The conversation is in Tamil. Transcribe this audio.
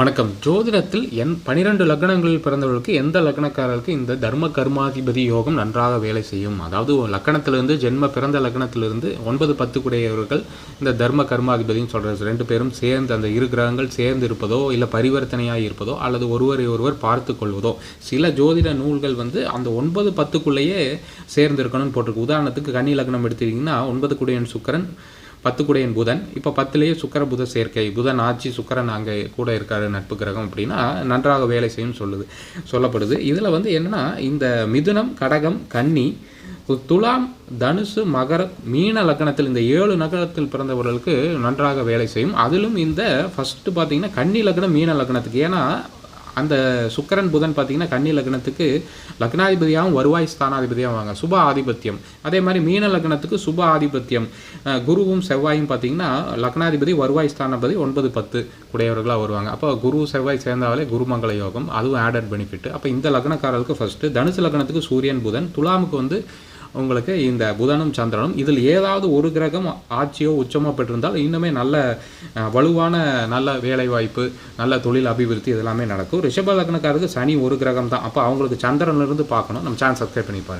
வணக்கம். ஜோதிடத்தில் என் பனிரெண்டு லக்னங்களில் பிறந்தவர்களுக்கு எந்த லக்னக்காரருக்கு இந்த தர்ம கர்மாதிபதி யோகம் நன்றாக வேலை செய்யும்? அதாவது ஒரு லக்கணத்திலிருந்து ஜென்ம பிறந்த லக்னத்திலிருந்து ஒன்பது பத்து குடையவர்கள் இந்த தர்ம கர்மாதிபதினு சொல்கிறது ரெண்டு பேரும் சேர்ந்து அந்த இரு கிரகங்கள் சேர்ந்து இருப்பதோ இல்லை பரிவர்த்தனையாக இருப்பதோ அல்லது ஒருவரை ஒருவர் பார்த்து கொள்வதோ சில ஜோதிட நூல்கள் வந்து அந்த ஒன்பது பத்துக்குள்ளேயே சேர்ந்து இருக்கணும்னு போட்டிருக்கு. உதாரணத்துக்கு கன்னி லக்னம் எடுத்துக்கிட்டிங்கன்னா ஒன்பது குடையன் சுக்கரன் பத்து குடையன் புதன். இப்போ பத்துலேயே சுக்கர புத சேர்க்கை. புதன் ஆட்சி சுக்கரன் அங்கே கூட இருக்காரு நட்பு கிரகம் அப்படின்னா நன்றாக வேலை செய்யும் சொல்லுது சொல்லப்படுது. இதில் வந்து என்னென்னா இந்த மிதுனம் கடகம் கன்னி துலாம் தனுசு மகர மீன லக்னத்தில் இந்த ஏழு நகரத்தில் பிறந்தவர்களுக்கு நன்றாக வேலை செய்யும். அதிலும் இந்த ஃபஸ்ட்டு பார்த்தீங்கன்னா கன்னி லக்னம் மீன லக்னத்துக்கு ஏன்னா அந்த சுக்கரன் புதன் பார்த்தீங்கன்னா கன்னி லக்னத்துக்கு லக்னாதிபதியாகவும் வருவாய் ஸ்தானாதிபதியாகவும் வாங்க. சுப ஆதிபத்தியம். அதே மாதிரி மீன லக்னத்துக்கு சுப ஆதிபத்தியம். குருவும் செவ்வாயும் பார்த்தீங்கன்னா லக்னாதிபதி வருவாய் ஸ்தானாதிபதி ஒன்பது பத்து உடையவர்களாக வருவாங்க. அப்போ குரு செவ்வாய் சேர்ந்தாலே குருமங்கள யோகம் அதுவும் ஆடட் பெனிஃபிட் அப்போ இந்த லக்னக்காரர்களுக்கு ஃபஸ்ட்டு தனுசு லக்னத்துக்கு சூரியன் புதன் துலாமுக்கு வந்து உங்களுக்கு இந்த புதனும் சந்திரனும் இதில் ஏதாவது ஒரு கிரகம் ஆட்சியோ உச்சமோ பெற்றிருந்தால் இன்னுமே நல்ல வலுவான நல்ல வேலைவாய்ப்பு நல்ல தொழில் அபிவிருத்தி இதெல்லாமே நடக்கும். ரிஷப லக்னக்காரருக்கு சனி ஒரு கிரகம் தான். அப்போ அவங்களுக்கு சந்திரன்லேருந்து பார்க்கணும். நம்ம சேனல் சப்ஸ்கிரைப் பண்ணி பாருங்கள்